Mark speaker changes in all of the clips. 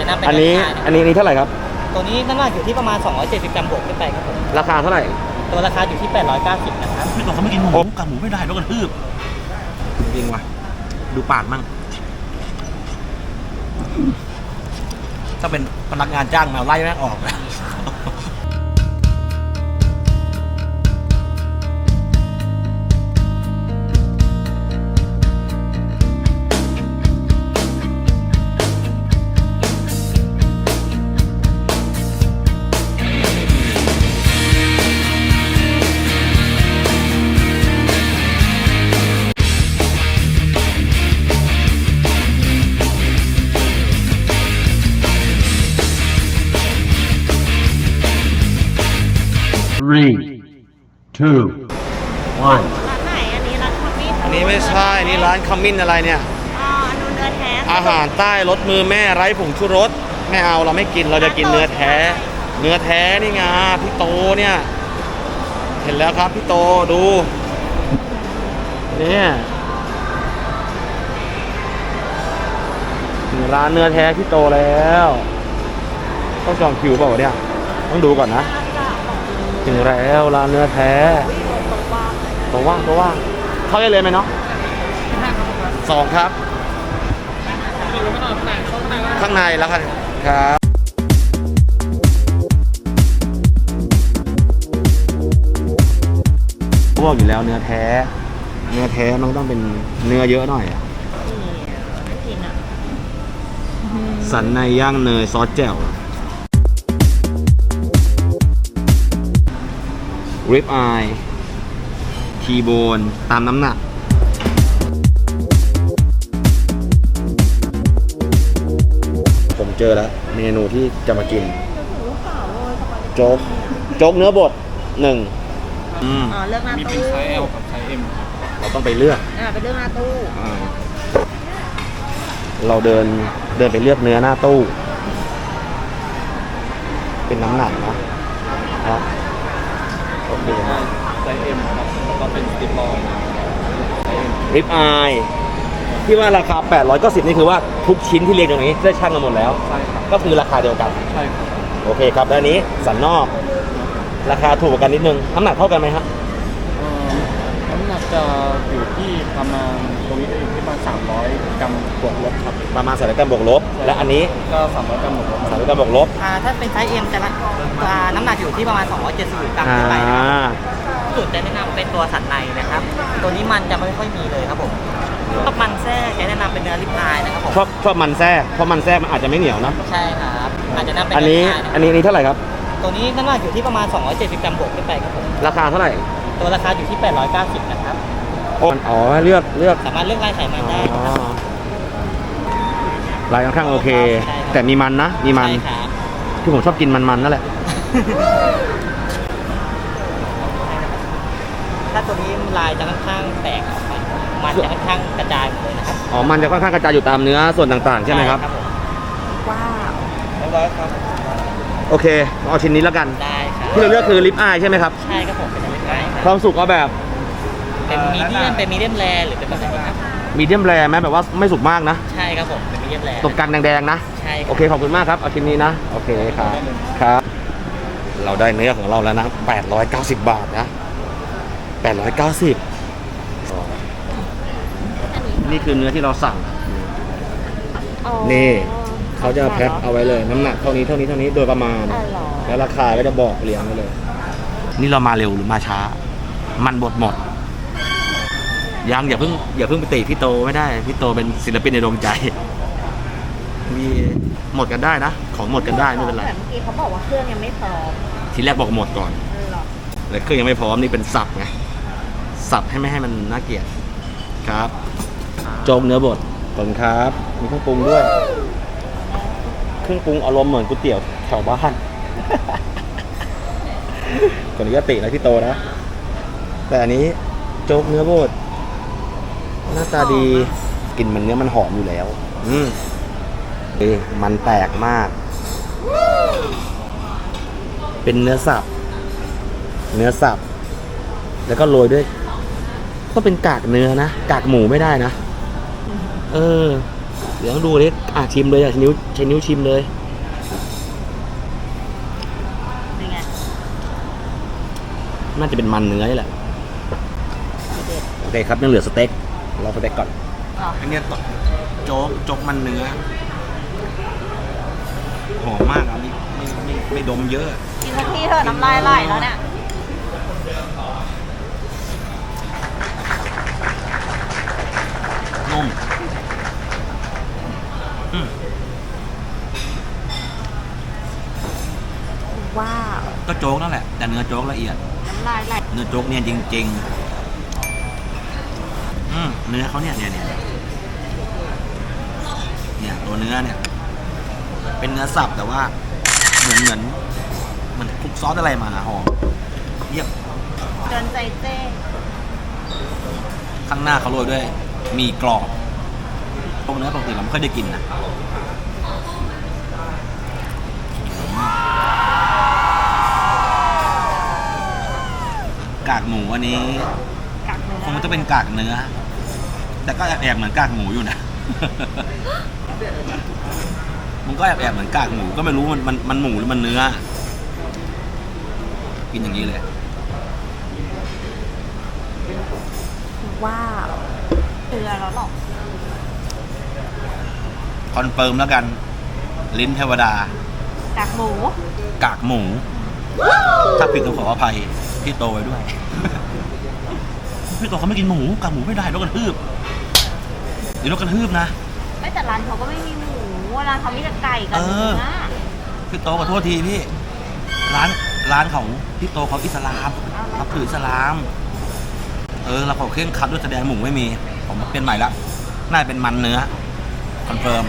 Speaker 1: จะนำเป็น
Speaker 2: อันนี้
Speaker 1: ราคาะ
Speaker 2: อันนี้อันนี้เท่าไหร่ครับ
Speaker 1: ตัวนี้น้ำหนักอยู่ที่ประมาณ 270 กรัมบวกขึ้นไปครับผม
Speaker 2: ราคาเท่าไหร่
Speaker 1: ตัวราคาอยู่ที่ 890 นะครับ
Speaker 3: ไม่ต้องเขาไม่กินหมูกับหมูไม่ได้แล้วกระทืบจริงว่ะ ดูปากมั่ง ถ้าเป็นพนักงานจ้างมาไล่แม่งออกนะ
Speaker 4: Three, two, one.
Speaker 5: ร้านไหนอันนี้ร้านคอมมิ
Speaker 2: อันนี้ไม่ใช่นี่ร้านขมิ้นอะไรเนี่ย
Speaker 5: อ๋ออันนู้นเนื้อแท้
Speaker 2: อาหารใต้รสมือแม่ไร้ผงชูรสไม่เอาเราไม่กินเราจะกินเนื้อแท้ เนื้อแท้นี่ไงพี่โตเนี่ย เห็นแล้วครับพี่โตดูเนี่ยถึงร้านเนื้อแท้พี่โตแล้ว ต้องจองคิวเปล่าวะเนี่ย ต้องดูก่อนนะ ถึงแล้วร้านเนื้อแท้ตัวว่างตัวว่างเข้าได้เลยไหมเนาะสองครับ ข้างในแล้วกันครับเขาบอกอยู่แล้วเนื้อแท้ เนื้อแท้มันก็ต้องเป็นเนื้อเยอะหน่อยอะ
Speaker 5: ไม่กินอะ
Speaker 2: สันในย่างเนยซอสแจ่ว ริบอายทีโบนตามน้ำหนักผมเจอแล้วเมนูที่จะมากิน โจ๊กโจ๊กเนื้อบดหนึ่งอืม
Speaker 5: อ๋อเลือกหน้าตู้
Speaker 2: เราต้องไปเลือก
Speaker 5: อ่าเป็นเลือกหน้าตู้
Speaker 2: อ่าเราเดินเดินไปเลือกเนื้อหน้าตู้ เป็นน้ำหนักนะครับ โอเคครับ
Speaker 3: ไซเอ็มครับแล้วก็เป็นสติปลอย
Speaker 2: ริบอายที่ว่าราคา 890 นี่คือว่าทุกชิ้นที่เรียงตรงนี้ได้ช่างกันหมดแล้ว
Speaker 3: ใช่ครับ
Speaker 2: ก็คือราคาเดียวกัน
Speaker 3: ใช่ครับ
Speaker 2: โอเคครับแล้วอันนี้สันนอก ราคาถูกกว่ากันนิดนึงน้ำหนักเท่ากันไหมครับ
Speaker 3: เอ่อน้ำหนักจะอยู่ที่ประมาณตรงนี้จะอยู่ที่ประมาณ300 กรัมบวกลบครับ
Speaker 2: ประมาณสารกรัมบวกลบ และอันนี้
Speaker 3: ก็300กรัมบวกลบ
Speaker 2: สารกรัมบวกลบ
Speaker 1: อ่าถ้าเป็นไซส์ M จะละ อ่าน้ำหนักอยู่ที่ประมาณ 270กรัม
Speaker 2: อ่า
Speaker 1: ขึ้นไปนะครับจุดจะแนะนำเป็นตัวสันในนะครับ ตัวนี้มันจะไม่ค่อยมีเลยครับผมชอบมันแทรกจะแนะนำเป็นเนื้อริบอายนะครับผม
Speaker 2: ชอบชอบมันแทรกเพราะมันแทรกมันอาจจะไม่เหนียวนะ
Speaker 1: ใช่ครับอาจจะนำเป็น
Speaker 2: อันนี้
Speaker 1: เริบายะ
Speaker 2: อันนี้อันนี้เท่าไหร่ครับ
Speaker 1: ตัวนี้น้ำหนักอยู่ที่ประมาณ 270 กรัมบวกขึ้นไปครับผม
Speaker 2: ราคาเท่าไหร่
Speaker 1: ตัวราคาอยู่ที่ 890นะครับ
Speaker 2: โอ้อ๋อเลือกเลือก
Speaker 1: สามารถเลือกลายไขมันได้
Speaker 2: อ๋อ
Speaker 1: นะครับ
Speaker 2: ลายค่อนข้างโอเค
Speaker 1: ใช่ครับ
Speaker 2: แต่มีมันนะมีมัน
Speaker 1: ใช่ครับ
Speaker 2: ที่ผมชอบกินมันๆนั่นแหละ
Speaker 1: ถ้าตัวนี้ลายจะค่อนข้างแตกออกไปมันจะค่อนข้างกระจายหมดเลยนะครับ
Speaker 2: อ๋อ มันจะค่อนข้างกระจายอยู่ตามเนื้อส่วนต่างๆ ใช่ไหมครับ
Speaker 1: ผม
Speaker 5: ว้าว
Speaker 3: เรียบร้อยครับ
Speaker 2: โอเค เอาชิ้นนี้แล้วกัน
Speaker 1: ได้ครับ
Speaker 2: ที่เราเลือกคือลิปอายใช่ไหมครับ
Speaker 1: ใช่ครับผมเป็นอะไรได้ค
Speaker 2: ครับวามสุกเอาแบบ
Speaker 1: เป็นมีเดียมเป็นมีเดียมแรหรือเป็นแบบไหนครับ
Speaker 2: มีเดียมแรไหมแบบว่าไม่สุกมากนะ
Speaker 1: ใช่ครับผมเป็นมีเดียมแร
Speaker 2: ตบกลางแดงๆนะ
Speaker 1: ใช่รับ
Speaker 2: โอเค ขอบคุณมากครับ เอาชิ้นนี้นะ โอเคครับ ครับ เราได้เนื้อของเราแล้วนะ 890 บาทนะ 890 นี่คือเนื้อที่เราสั่ง
Speaker 5: อ๋อ
Speaker 2: นี่ เขาจะแพ็คเอาไว้เลย น้ำหนักเท่านี้เท่านี้เท่านี้โดยประมาณ
Speaker 5: อ๋อเหรอ
Speaker 2: แล้วราคาก็จะบอกเรียงไว้เลย นี่เรามาเร็วหรือมาช้า มันบดหมด ยังอย่าเพิ่งอย่าเพิ่งไปติพี่โตไม่ได้ พี่โตเป็นศิลปินในดวงใจ มีหมดกันได้นะ ของหมดกันได้ไม่เป็นไร
Speaker 5: แต่เมื่อกี้เขาบอกว่าเครื่องยังไม่พร้อม
Speaker 2: ทีแรกบอกหมดก่อน
Speaker 5: เออเหรอ
Speaker 2: แล้วเครื่องยังไม่พร้อมนี่เป็นสับไงสับให้ไม่ให้มันน่าเกลียดครับ โจ๊กเนื้อบดขอบคุณครับ มีเครื่องปรุงด้วย เครื่องปรุงอารมณ์เหมือนก๋วยเตี๋ยวแถวบ้านคนนี้ก็ตินะพี่โตนะ แต่อันนี้โจ๊กเนื้อบดหน้าตาดีกลิ่นมันเนื้อมันหอมอยู่แล้ว อืมเอ้ย มันแตกมาก เป็นเนื้อสับ เนื้อสับ แล้วก็โรยด้วย ก็เป็นกากเนื้อนะ กากหมูไม่ได้นะ เออ เดี๋ยวต้องดูเลยอะชิมเลยอะใช้นิ้วใช้นิ้วชิมเลย
Speaker 5: เป็นไง
Speaker 2: น่าจะเป็นมันเนื้อนี่แหละ
Speaker 5: ทีเด็ด
Speaker 2: โอเคครับยังเหลือสเต็กรอสเต็กก่อน
Speaker 5: อ๋อ
Speaker 2: อันเนี้ยโจ๊กโจ๊กมันเนื้อห อมมากอะไม่ไม่ไม่ไม่ดมเยอะ
Speaker 5: กินสักทีเถอะน้ำลายไหลแล้วเนี่ย
Speaker 2: นุ่มอืม
Speaker 5: ว้าว
Speaker 2: ก็โจ๊กนั่นแหละ แต่เนื้อโจ๊กละเอียด
Speaker 5: น้ำลายไหล
Speaker 2: เนื้อโจ๊กเนี่ยจริงๆอืมเนื้อเขาเนี่ยเนี่ยเนี่ยเนี่ยตัวเนื้อเนี่ย เป็นเนื้อสับแต่ว่าเหมือนเหมือนเหมือนคลุกซอสอะไรมาหอมเยี่ยม
Speaker 5: เดินใจเจ้
Speaker 2: ข้างหน้าเขาโรยด้วยมีกรอบพวกเนื้อปกติเราไม่ค่อยได้กินนะกากหมูอันนี้
Speaker 5: กักเนื้อ
Speaker 2: คงจะเป็นกากเนื้อ แต่ก็แอบๆเหมือนกากหมูอยู่นะ มันก็แอบๆเหมือนกากหมูก็ไม่รู้มันมันมันหมูหรือมันเนื้อ กินอย่างนี้เลย
Speaker 5: ว้าวเกลือแล้วหรอ
Speaker 2: คอนเฟิร์มแล้วกัน ลิ้นเทวดา
Speaker 5: กักหมู
Speaker 2: กากหมู ถ้าผิดต้องขออภัย พี่โตไว้ด้วย พี่โตเขาไม่กินหมูกากหมูไม่ได้โดนกระทืบเดี๋ยวโดนกระทืบนะ
Speaker 5: ไม่แต่ร้านเขาก็ไม่มีหมู ร้านเขามีแต่ไก่กับ
Speaker 2: เอ
Speaker 5: เนื้
Speaker 2: อ
Speaker 5: อ
Speaker 2: พี่โตขอโทษทีพี่ ร้านร้านของพี่โตเขาอิสลามรับถืออิสลาม เออเราขอเคร่งครัดด้วยแสดงหมูไม่มี ผมเปลี่ยนใหม่ละน่าจะเป็นมันเนื้อคอนเฟิร์ม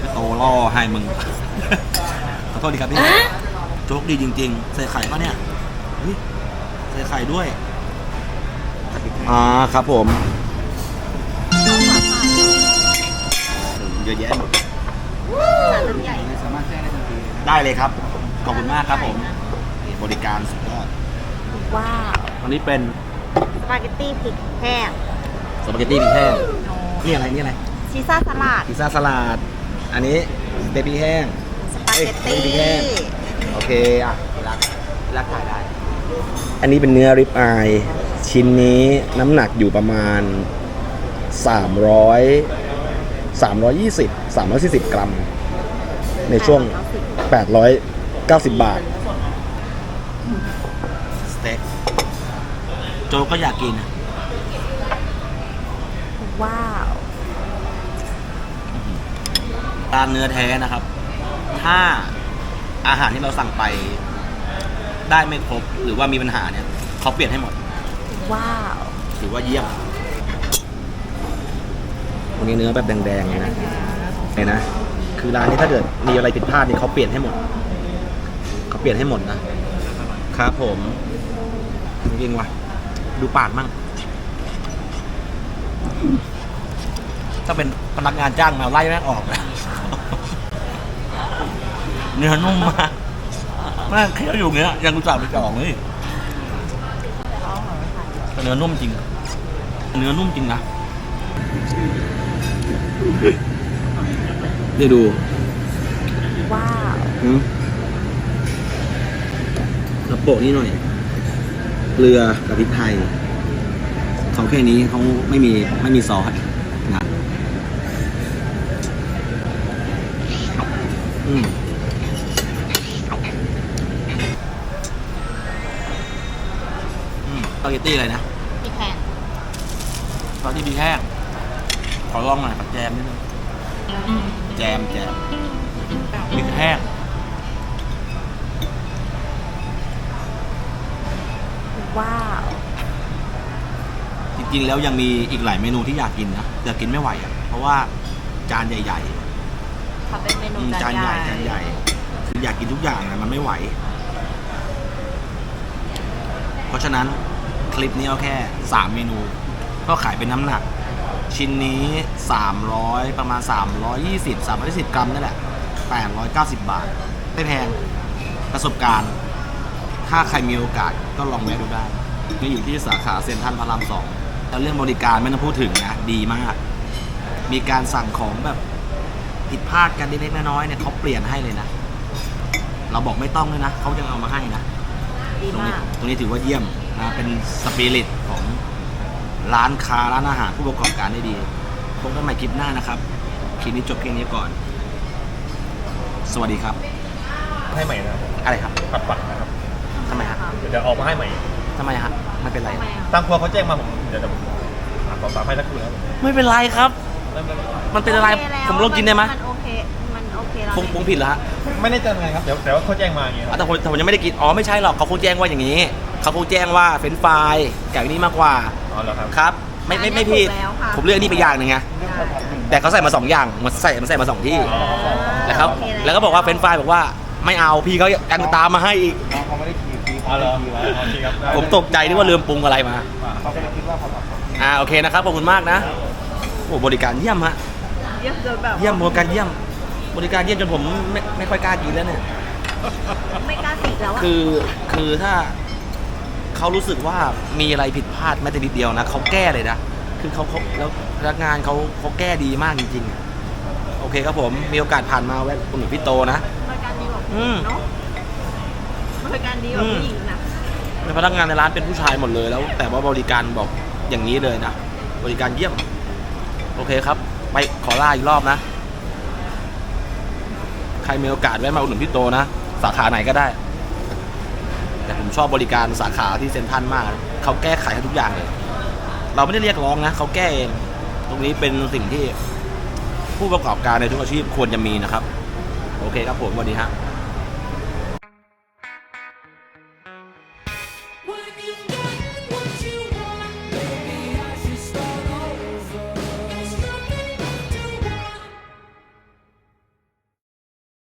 Speaker 2: พี่โตล่อให้มึง ขอโทษดีครับพี่โจ๊กดีจริง ๆ ใส่ไข่ปะเนี่ยเฮ้ยใส่ไข่ด้วยอ่าครับผม เยอะแยะหมด
Speaker 5: จานมันใหญ่
Speaker 3: สามารถแจ้งได้ทันที
Speaker 2: ได้เลยครับ ขอบคุณมากครับผม บริการสุดยอด
Speaker 5: ว้าว
Speaker 2: อันนี้เป็น
Speaker 5: สปาเกตตี้พริกแห้ง
Speaker 2: สปาเกตตี้พริกแห้งนี่อะไรนี่อะไร
Speaker 5: ชีซ่าสลัด
Speaker 2: พิซซ่าสลัดอันนี้สเต็กพริกแห้ง
Speaker 5: สปาเกตตี้
Speaker 2: เอ้ยพริกแห้ง โอเคอะรักรักถ่ายได้ อันนี้เป็นเนื้อริบอาย ชิ้นนี้น้ำหนักอยู่ประมาณ 300 320 340 กรัม ในช่วง 890 บาท สเต็กโจก็อยากกิน
Speaker 5: ว้าว
Speaker 2: ร้านเนื้อแท้นะครับ ถ้าอาหารที่เราสั่งไป ได้ไม่ครบหรือว่ามีปัญหาเนี่ยเขาเปลี่ยนให้หมด
Speaker 5: ว้าว
Speaker 2: ถือว่าเยี่ยม วันนี้เนื้อแบบแดงๆเลยนะเห็นนะ คือร้านนี้ถ้าเกิดมีอะไรผิดพลาดเนี่ยเขาเปลี่ยนให้หมด เขาเปลี่ยนให้หมดนะ ครับผมจริงๆว่ะ ดูปาดมั่ง ถ้าเป็นพนักงานจ้างมาไล่แม่งออกนะเนื้อนุ่มมากแม่งเคี้ยวอยู่เงี้ย ยังรู้จักไปจอกเลยแต่เนื้อนุ่มจริง เนื้อนุ่มจริงนะ นี่ดู
Speaker 5: ว้าว
Speaker 2: อืมแล้วโปะนี่หน่อย เกลือกับพริกไทย เขาแค่นี้เขาไม่มีไม่มีซอสนะอืมอืมสปาเกตตี้อะไรนะ
Speaker 5: พริกแห้ง
Speaker 2: สปาเกตตี้พริกแห้งข อลองหน่อยกับแจมนิดนึงแจมแจมพริกแห้ง
Speaker 5: ว้าว
Speaker 2: จริงๆแล้วยังมีอีกหลายเมนูที่อยากกินนะแต่กินไม่ไหวอะเพราะว่าจานใหญ่
Speaker 5: เขาเป็นเม
Speaker 2: ๆ
Speaker 5: นู
Speaker 2: อืม
Speaker 5: จา
Speaker 2: จาน
Speaker 5: น
Speaker 2: ให
Speaker 5: ให
Speaker 2: ญ่
Speaker 5: ญ่
Speaker 2: จานใหญ่คืออยากกินทุกอย่างอะมันไม่ไหว เพราะฉะนั้นคลิปนี้เอาแค่3เมนู ก็ขายเป็นน้ำหนัก ชิ้นนี้ 300 ประมาณ 320 320 กรัมนั่นแหละ 890 บาท ไม่แพงประสบการณ์ ถ้าใครมีโอกาสก็ลองแวะดูได้นี่อยู่ที่สาขาเซ็นทรัลพระรามสองแล้วเรื่องบริการไม่ต้องพูดถึงนะ ดีมาก มีการสั่งของแบบผิดพลาดกันเล็กๆน้อยๆเนี่ยเขาเปลี่ยนให้เลยนะ เราบอกไม่ต้องเลยนะเขายังเอามาให้นะ
Speaker 5: ดี
Speaker 2: ตรง
Speaker 5: มา
Speaker 2: นี้
Speaker 5: ก
Speaker 2: ตรงนี้ถือว่าเยี่ยมนะเป็นสปิริตของ ร้านค้าร้านอาหารผู้ประกอบการได้ดีพบกันใหม่คลิปหน้านะครับคลิปนี้จบเพียงนี้ก่อน สวัสดีครับ
Speaker 6: ให้ใหม่นะครับ
Speaker 2: อะไรครับ
Speaker 6: ผัดปัดนะครับ
Speaker 2: ทำไมฮะ
Speaker 6: เดี๋ยวจะออกมาให้ใหม่
Speaker 2: ทำไมฮะไม่เป็นไร
Speaker 5: ทำไมอะ
Speaker 6: ทางครัวเขาแจ้งมาผมเดี๋ยวจะอ่านสอบถามให้สักครู่นะครับ
Speaker 2: ไม่เป็นไรครับ
Speaker 6: เริ่มเริ่ม
Speaker 2: มันเป็นอะไร
Speaker 5: โคแล้ว
Speaker 2: ผมลองกินได้ไหม
Speaker 5: มันโอเค มันโอเคแล้ว
Speaker 2: ปรุงปรุงผิดเหรอฮะ
Speaker 6: ไม่ได้เจอไงครับเดี๋ยวแต่ว่าเขาแจ้งมาอย่างเงี้ยค
Speaker 2: อะ
Speaker 6: รับ
Speaker 2: แต่ผมแต่ผมยังไม่ได้กินอ๋อไม่ใช่หรอกเขาคงแจ้งว่าอย่างนี้เขาคงแจ้งว่าเฟรนช์ฟรายกับอันนี้มากกว่า
Speaker 6: อ๋อเหรอครับ
Speaker 2: ครับ ไม่ไม่ไม่ผิด
Speaker 5: ถูกแล้วค่ะ
Speaker 2: ผมเลือกอันนี้ไปอย่างหนึ่งไงแต่เขาใส่มาสองอย่างมันใส่มันใส่มาสองที่
Speaker 6: อ๋อ
Speaker 2: นะครับ
Speaker 5: โอเค
Speaker 2: แล้วก็บอกว่าเฟรนช์ฟรายบอกว่าไม่เอาพี่เขายังตามมาให้อีก
Speaker 6: อ๋อเหรออ๋อโอเคครับได้
Speaker 2: ผมตกใจนึกว่าลืมปรุงอะไรมา
Speaker 6: เขาไม่ได้คิดว่าผัดปัด
Speaker 2: อ่าโอเคนะครับขอบคุณมากนะโอ้บริการเยี่ยมฮะ
Speaker 5: เยี่ยมจนแบบ
Speaker 2: เยี่ยมบริการเยี่ยม บริการเยี่ยมจนผมไม่ไม่ค่อยกล้ากินแล้วเนี่ย
Speaker 5: ไม่กล้าติดแล้วอะ
Speaker 2: คือคือถ้าเขารู้สึกว่ามีอะไรผิดพลาดแม้แต่นิดเดียวนะเขาแก้เลยนะ คือเขาเขาแล้วพนักงานเขาเขาแก้ดีมากจริงๆ โอเคครับผมมีโอกาสผ่านมาแวะคุณหนูพี่โตนะ
Speaker 5: บริการดีกว่า
Speaker 2: อืม
Speaker 5: เนาะบริการดีกว่าผู้หญิงนะ
Speaker 2: ในพนักงานในร้านเป็นผู้ชายหมดเลยแล้ว แต่ว่าบริการบอกอย่างนี้เลยนะ บริการเยี่ยม โอเคครับ ไปขอลาอีกรอบนะ ใครมีโอกาสแวะมาอุดหนุนพี่โตนะ สาขาไหนก็ได้ แต่ผมชอบบริการสาขาที่เซ็นทรัลมาก เขาแก้ไขให้ทุกอย่างเลย เราไม่ได้เรียกร้องนะเขาแก้เองตรงนี้เป็นสิ่งที่ผู้ประกอบการในทุกอาชีพควรจะมีนะครับ โอเคครับผมสวัสดีฮะ